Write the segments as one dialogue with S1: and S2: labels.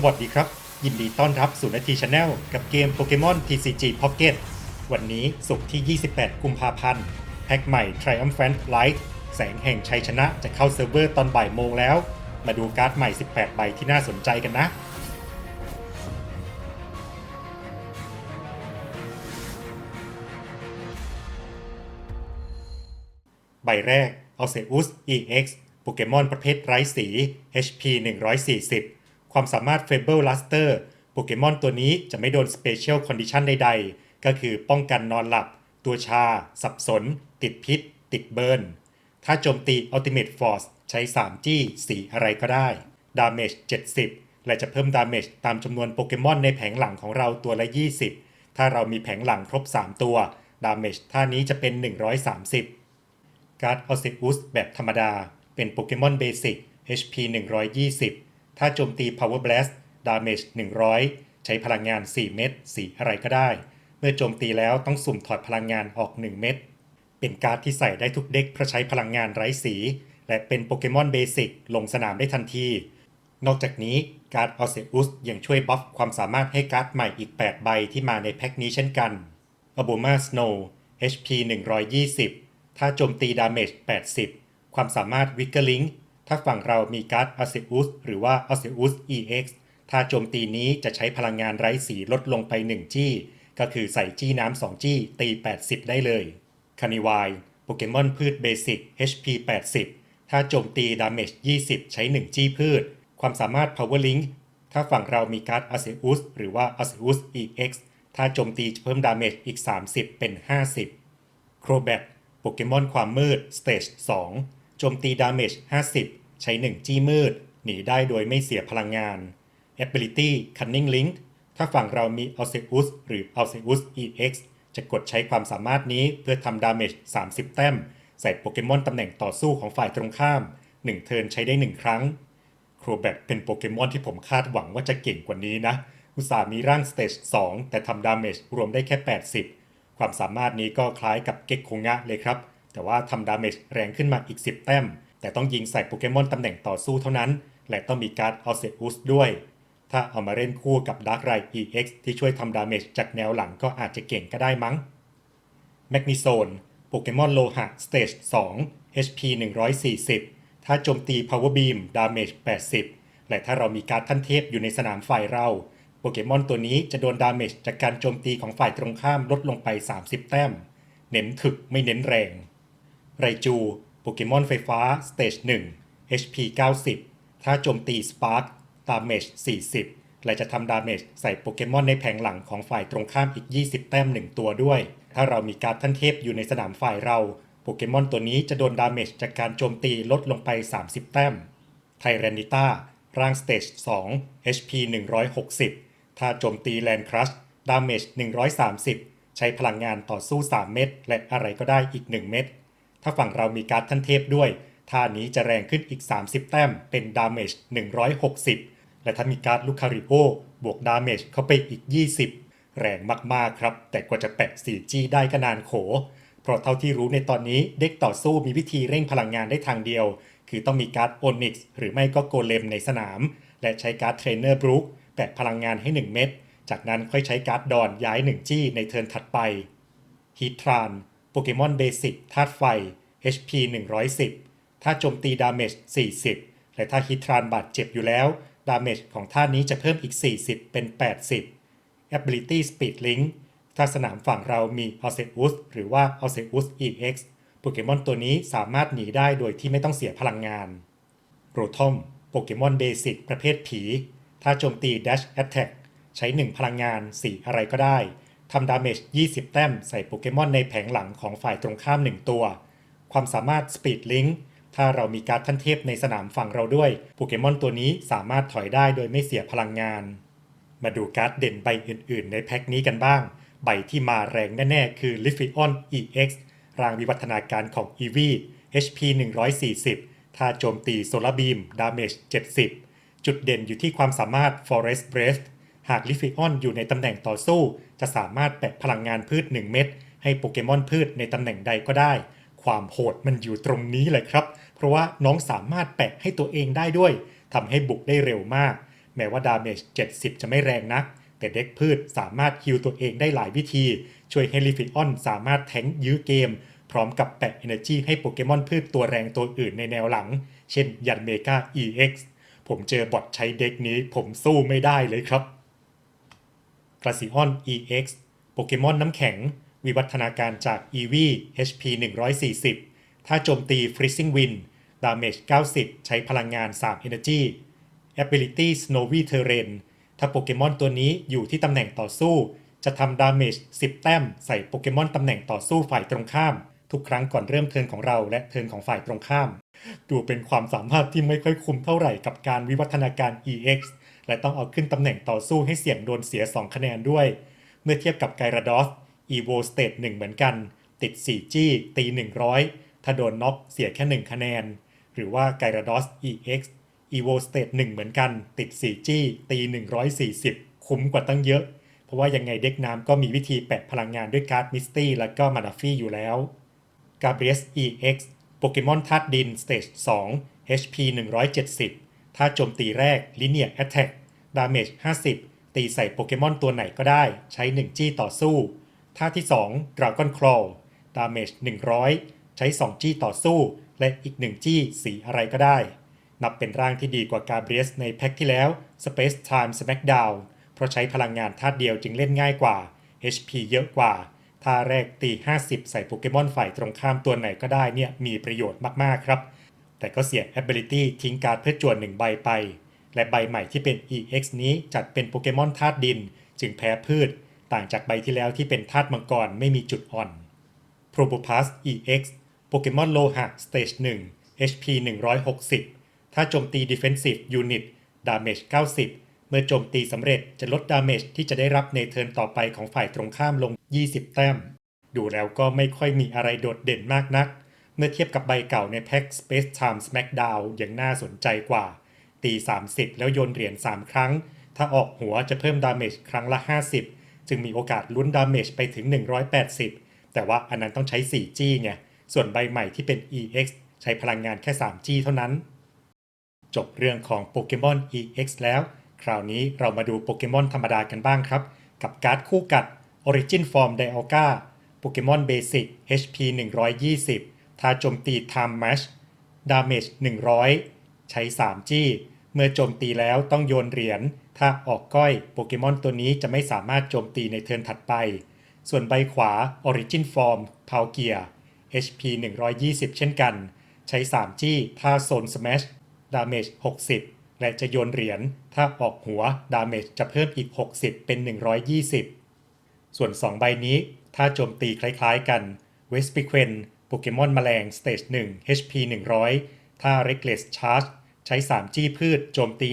S1: สวัสดีครับ ยินดีต้อนรับสู่นาทีชาแนลกับเกมโปเกมอน TCG Pocket วันนี้ศุกร์ที่ 28 กุมภาพันธ์แพ็กใหม่ Triumphant Light แสงแห่งชัยชนะจะเข้าเซิร์ฟเวอร์ตอนบ่ายโมงแล้ว มาดูการ์ดใหม่ 18 ใบที่น่าสนใจกันนะ ใบแรก a l c e u s EX โปเกมอนประเภทไร้สี HP 140 ความสามารถ Fable Luster โปเกมอนตัวนี้จะไม่โดน Special Condition ใดๆ ก็คือป้องกันนอนหลับ ตัวชา สับสน ติดพิษ ติดเบิร์น ถ้าโจมตี Ultimate Force ใช้ 3 จี้ สีอะไรก็ได้ Damage 70 และจะเพิ่ม Damage ตามจำนวนโปเกมอนในแผงหลังของเราตัวละ 20 ถ้าเรามีแผงหลังครบ 3 ตัว Damage ท่านี้จะเป็น 130 การ์ดออ e อุสแบบธรรมดา เป็นโปเกมอนเบสิก HP 120 ถ้าโจมตี Power Blast Damage 100 ใช้พลังงาน 4 เม็ดสีอะไรก็ได้ เมื่อโจมตีแล้วต้องสุ่มถอดพลังงานออก 1 เม็ดเป็นการ์ดที่ใส่ได้ทุกเด็กเพราะใช้พลังงานไร้สี และเป็นโปเกมอนเบสิกลงสนามได้ทันที นอกจากนี้การ์ดออ e อุสยังช่วยบัฟความสามารถให้การ์ดใหม่อีก 8 ใบที่มาในแพ็คนี้เช่นกัน a b o m a Snow HP 120 ถ้าโจมตีดาเมจ80 ความสามารถ w i g g l i n g ถ้าฝั่งเรามีการ์ด a s e u s หรือว่า a s e u s EX ถ้าโจมตีนี้จะใช้พลังงานไร้สีลดลงไป 1 จี้ ก็คือใส่จี้น้ำ2จี้ ตี 80 ได้เลยคานิวายโปเกมอนพืชเบสิก HP 80 ถ้าโจมตีดาเมจ20 ใช้ 1 จี้พืช ความสามารถ Power Link ถ้าฝั่งเรามีการ์ด a s e u s หรือว่า a s e u s EX ถ้าโจมตีจะเพิ่มดาเมจอีก 30 เป็น 50 โครแบทโปเกมอนความมืด Stage 2 โจมตีดาเมจ50 ใช้ 1 จี้มืด หนีได้โดยไม่เสียพลังงาน Ability Cunning Link ถ้าฝั่งเรามี a l c e u s หรือ a l c e u s EX จะกดใช้ความสามารถนี้เพื่อทำดาเมจ 30 แต้ม ใส่โปเกมอนตำแหน่งต่อสู้ของฝ่ายตรงข้าม 1 เทิร์นใช้ได้ 1 ครั้งโครแบทเป็นโปเกมอนที่ผมคาดหวังว่าจะเก่งกว่านี้นะ อุตส่าห์มีร่างสเตจ2แต่ทำดาเมจรวมได้แค่ 80 ความสามารถนี้ก็คล้ายกับเก็กโคงะเลยครับ แต่ว่าทำดาเมจแรงขึ้นมาอีก 10 แต้ม แต่ต้องยิงใส่โปเกมอนตำแหน่งต่อสู้เท่านั้น และต้องมีการ์ดออเซอุสด้วย ถ้าเอามาเล่นคู่กับดาร์กไร EX ที่ช่วยทำดาเมจจากแนวหลังก็อาจจะเก่งก็ได้มั้งแมกนิโซนโปเกมอนโลหะสเตจ2 HP 140 ถ้าโจมตี Power Beam Damage 80 และถ้าเรามีการ์ดท่านเทพอยู่ในสนามฝ่ายเรา โปเกมอนตัวนี้จะโดนดาเมจจากการโจมตีของฝ่ายตรงข้ามลดลงไป 30 แต้ม เน้นถึกไม่เน้นแรง ไรจู เกมอนไฟฟ้าสเตจ1 HP 90 ถ้าโจมตี Spark Damage 40 และจะทำดาเมจใส่โปเกมอนในแผงหลังของฝ่ายตรงข้ามอีก 20 แต้ม 1 ตัวด้วย ถ้าเรามีการดท่านเทพอยู่ในสนามฝ่ายเรา โปเกมอนตัวนี้จะโดนดาเมจจากการโจมตีลดลงไป 30 แต้ม ไทเรนิต้าร่างสเตจ2 HP 160 ถ้าโจมตีแลนครัชดาเมจ130 ใช้พลังงานต่อสู้ 3 เม็ดและอะไรก็ได้อีก 1 เม็ด ถ้าฝั่งเรามีการ์ดท่านเทพด้วยท่านี้จะแรงขึ้นอีก 30 แต้มเป็นดาเมจ160 และถ้ามีการ์ดลูคาริโอบวกดาเมจเข้าไปอีก 20 แรงมากๆครับ แต่กว่าจะแปะ 4G ได้ก็นานโข เพราะเท่าที่รู้ในตอนนี้เด็กต่อสู้มีวิธีเร่งพลังงานได้ทางเดียว คือต้องมีการ์ดโอนิกส์หรือไม่ก็โกเลมในสนาม และใช้การ์ดเทรนเนอร์บรูคแปะพลังงานให้ 1 เม็ดจากนั้นค่อยใช้การ์ดดอนย้าย 1 จี้ในเทิร์นถัดไปฮีทราน โปเกมอนเบสิกธาตุไฟ HP 110 ถ้าโจมตีดาเมจ 40 และถ้าฮิตรานบาดเจ็บอยู่แล้ว ดาเมจของท่านี้จะเพิ่มอีก 40 เป็น 80 Ability Speed Link ถ้าสนามฝั่งเรามี a l c e u s หรือว่า a l c e u s EX โปเกมอนตัวนี้สามารถหนีได้โดยที่ไม่ต้องเสียพลังงานโรทอมโปเกมอนเบสิกประเภทผี ถ้าโจมตี Dash Attack ใช้ 1 พลังงาน 4 อะไรก็ได้ ทำดาเมจ 20 แต้มใส่โปเกมอนในแผงหลังของฝ่ายตรงข้าม 1 ตัว ความสามารถ Speed Link ถ้าเรามีการดท่านเทพในสนามฝั่งเราด้วย โปเกมอนตัวนี้สามารถถอยได้โดยไม่เสียพลังงาน มาดูการ์ดเด่นใบอื่นๆ ในแพ็คนี้กันบ้าง ใบที่มาแรงแน่ๆ คือ l i f i o n EX รางวิวัฒนาการของ EV HP 140 ถ้าโจมตีโซลาบีม Damage 70 จุดเด่นอยู่ที่ความสามารถ Forest Breath หาก l i f i o n อยู่ในตำแหน่งต่อสู้ จะสามารถแปะพลังงานพืช 1 เม็ดให้โปเกมอนพืชในตำแหน่งใดก็ได้ ความโหดมันอยู่ตรงนี้เลยครับ เพราะว่าน้องสามารถแปะให้ตัวเองได้ด้วยทำให้บุกได้เร็วมาก แม้ว่าดาเมจ70 จะไม่แรงนัก แต่เด็กพืชสามารถฮิลตัวเองได้หลายวิธี ช่วยให้ลิฟิออนสามารถแทงยื้อเกม พร้อมกับแปะ Energy ให้โปเกมอนพืชตัวแรงตัวอื่นในแนวหลัง เช่นยันเมกา EX ผมเจอบอทใช้เด็กนี้ผมสู้ไม่ได้เลยครับ กราซิออน EX โปเกมอนน้ำแข็ง วิวัฒนาการจาก EV HP 140 ถ้าโจมตี Freezing Wind Damage 90 ใช้พลังงาน 3 Energy Ability Snowy Terrain ถ้าโปเกมอนตัวนี้อยู่ที่ตำแหน่งต่อสู้ จะทำ Damage 10 แต้ม ใส่โปเกมอนตำแหน่งต่อสู้ฝ่ายตรงข้าม ทุกครั้งก่อนเริ่มเทิร์นของเราและเทิร์นของฝ่ายตรงข้าม ดูเป็นความสามารถที่ไม่ค่อยคุ้มเท่าไหร่กับการวิวัฒนาการ EX และต้องเอาขึ้นตำแหน่งต่อสู้ให้เสี่ยงโดนเสีย 2 คะแนนด้วย เมื่อเทียบกับไกราดอส EVO State 1เหมือนกัน ติด 4 จี้ ตี 100 ถ้าโดนน็อกเสียแค่ 1 คะแนน หรือว่าไกราดอส EX EVO State 1เหมือนกัน ติด 4 จี้ ตี 140 คุ้มกว่าตั้งเยอะ เพราะว่ายังไงเด็กน้ำก็มีวิธีแปะพลังงานด้วยการ์ดมิสตี้แล้วก็มานาฟี่อยู่แล้วกาเบรียส EX โปเกมอนธาตุดิน Stage 2 HP 170 ถ้าโจมตีแรก Linear Attack Damage 50 ตีใส่โปเกมอนตัวไหนก็ได้ใช้ 1 จี้ต่อสู้ ท่าที่ 2 Dragon Claw Damage 100 ใช้ 2 จี้ต่อสู้ และอีก 1 จี้สีอะไรก็ได้ นับเป็นร่างที่ดีกว่ากาเบรียสในแพ็คที่แล้ว Space Time Smackdown เพราะใช้พลังงานธาตุเดียวจึงเล่นง่ายกว่า HP เยอะกว่าท่าแรกตี 50 ใส่โปเกมอนฝ่ายตรงข้ามตัวไหนก็ได้เนี่ยมีประโยชน์มากๆครับ แต่ก็เสีย Ability ทิ้งการ์ดเพื่อจวนหนึ่งใบไป และใบใหม่ที่เป็น EX นี้จัดเป็นโปเกมอนธาตุดิน จึงแพ้พืช ต่างจากใบที่แล้วที่เป็นธาตุมังกรไม่มีจุดอ่อน p r o b o p a s EX โปเกมอนโลหะ Stage 1 HP 160 ถ้าโจมตี Defensive Unit Damage 90 เมื่อโจมตีสำเร็จจะลด Damage ที่จะได้รับในเทิร์นต่อไปของฝ่ายตรงข้ามลง 20 แต้ม ดูแล้วก็ไม่ค่อยมีอะไรโดดเด่นมากนัก เมื่อเทียบกับใบเก่าในแพ็ค Space Time Smackdown ยังน่าสนใจกว่า ตี 30 แล้วโยนเหรียญ3 ครั้ง ถ้าออกหัวจะเพิ่ม Damage ครั้งละ 50 จึงมีโอกาสลุ้น Damage ไปถึง 180 แต่ว่าอันนั้นต้องใช้4จี้ไงส่วนใบใหม่ที่เป็น EX ใช้พลังงานแค่3จี้เท่านั้น จบเรื่องของโปเกมอน EX แล้ว คราวนี้เรามาดูโปเกมอนธรรมดากันบ้างครับ กับการ์ดคู่กัด Origin Form Dialga โปเกมอนเบสิก HP 120 ถ้าโจมตี Time Match Damage 100 ใช้ 3 จี้ เมื่อโจมตีแล้วต้องโยนเหรียญ ถ้าออกก้อยโปเกมอนตัวนี้จะไม่สามารถโจมตีในเทิร์นถัดไป ส่วนใบขวา Origin Form p a l g e a HP 120 เช่นกัน ใช้ 3 จี้ ถ้าโซน Smash Damage 60 และจะโยนเหรียญ ถ้าออกหัว Damage จะเพิ่มอีก 60 เป็น 120 ส่วน 2 ใบนี้ ถ้าโจมตีคล้ายๆกัน w e s p i q u e n โปเกมอนแมลง Stage 1 HP 100 ถ้า Reckless Charge ใช้ 3 จี้พืชโจมตี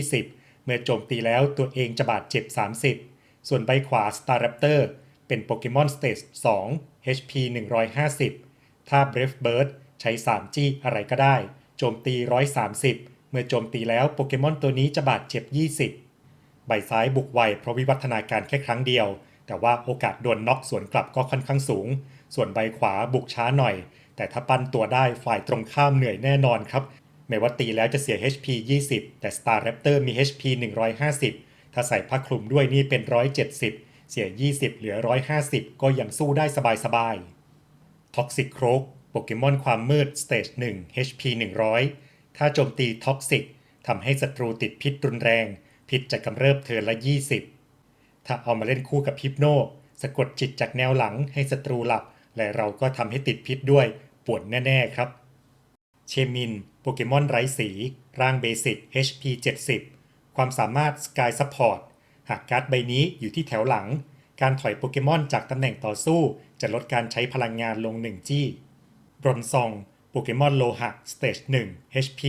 S1: 120 เมื่อโจมตีแล้วตัวเองจะบาดเจ็บ 30 ส่วนใบขวา Star Raptor เป็นโปเกมอน Stage 2 HP 150 ถ้า Brave Bird ใช้ 3 จี้อะไรก็ได้ โจมตี 130 เมื่อโจมตีแล้วโปเกมอนตัวนี้จะบาดเจ็บ 20 ใบซ้ายบุกไวเพราะวิวัฒนาการแค่ครั้งเดียว แต่ว่าโอกาสโดนน็อกสวนกลับก็ค่อนข้างสูง ส่วนใบขวาบุกช้าหน่อย แต่ถ้าปั้นตัวได้ฝ่ายตรงข้ามเหนื่อยแน่นอนครับแม้ว่าตีแล้วจะเสีย HP 20 แต่ Star Raptor มี HP 150 ถ้าใส่ผ้าคลุมด้วยนี่เป็น 170 เสีย 20 เหลือ 150 ก็ยังสู้ได้สบายๆ Toxic Croak โปเกมอนความมืด Stage 1 HP 100 ถ้าโจมตี Toxic ทำให้ศัตรูติดพิษรุนแรง พิษจะกำเริบเทินละ 20 ถ้าเอามาเล่นคู่กับฮิปโนสะกดจิตจากแนวหลังให้ศัตรูหลับ และเราก็ทำให้ติดพิษด้วยปวดแน่ ๆ ครับ เชมิน โปเกมอนไร้สี ร่างเบสิก HP 70 ความสามารถ Sky Support หากการ์ดใบนี้อยู่ที่แถวหลัง การถอยโปเกมอนจากตำแหน่งต่อสู้ จะลดการใช้พลังงานลง 1 จี้บรอนซอง โปเกมอนโลหะ Stage 1 HP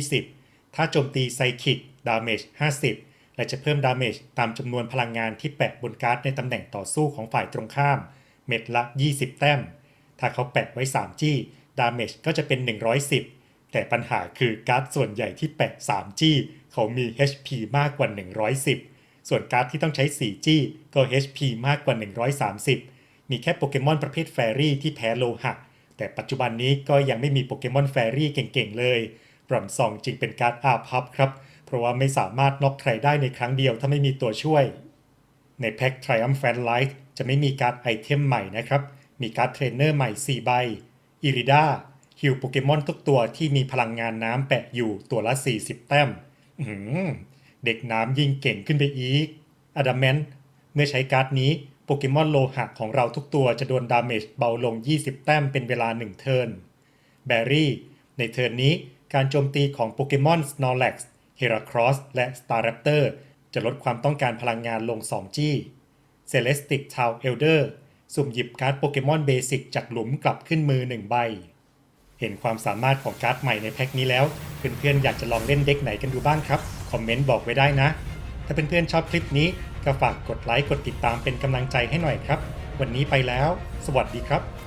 S1: 120 ถ้าโจมตีไซคิก Damage 50 และจะเพิ่ม Damage ตามจำนวนพลังงานที่แปะบนการ์ดในตำแหน่งต่อสู้ของฝ่ายตรงข้าม เม็ดละ 20 แต้ม ถ้าเขาแปะไว้ 3 จี้ Damage ก็จะเป็น 110 แต่ปัญหาคือการ์ดส่วนใหญ่ที่แปะ 3 จี้ เขามี HP มากกว่า 110 ส่วนการ์ดที่ต้องใช้ 4 จี้ ก็ HP มากกว่า 130 มีแค่โปเกมอนประเภทแฟรี่ที่แพ้โลหะ แต่ปัจจุบันนี้ก็ยังไม่มีโปเกมอนแฟรี่เก่งๆ เลยบรอนซองจึงเป็นการ์ดอาพับครับ เพราะว่าไม่สามารถน็อกใครได้ในครั้งเดียวถ้าไม่มีตัวช่วย ในแพ็ก Triumphant Light จะไม่มีการ์ดไอเทมใหม่นะครับ มีการ์ดเทรนเนอร์ใหม่ 4 ใบอิริดาฮิวโปเกมอนทุกตัวที่มีพลังงานน้ำแปะอยู่ตัวละ 40 แต้มเด็กน้ำยิ่งเก่งขึ้นไปอีกอดาม a นเมื่อใช้การ์ดนี้โปเกมอนโลหะของเราทุกตัวจะโดนดาเมจเบาลง 20 แต้มเป็นเวลา 1 เทิร์นแบรี่ ในเทิร์นนี้การโจมตีของโปเกมอน Snorlax Heracross และ Staraptor จะลดความต้องการพลังงานลง 2 จี้ Celestic Town Elder สุ่มหยิบการ์ดโปเกมอนเบสิกจากหลุมกลับขึ้นมือหนึ่งใบ เห็นความสามารถของการ์ดใหม่ในแพ็คนี้แล้ว เพื่อนๆอยากจะลองเล่นเด็กไหนกันดูบ้างครับ คอมเมนต์บอกไว้ได้นะ ถ้าเพื่อนๆชอบคลิปนี้ก็ฝากกดไลค์กดติดตามเป็นกำลังใจให้หน่อยครับ วันนี้ไปแล้ว สวัสดีครับ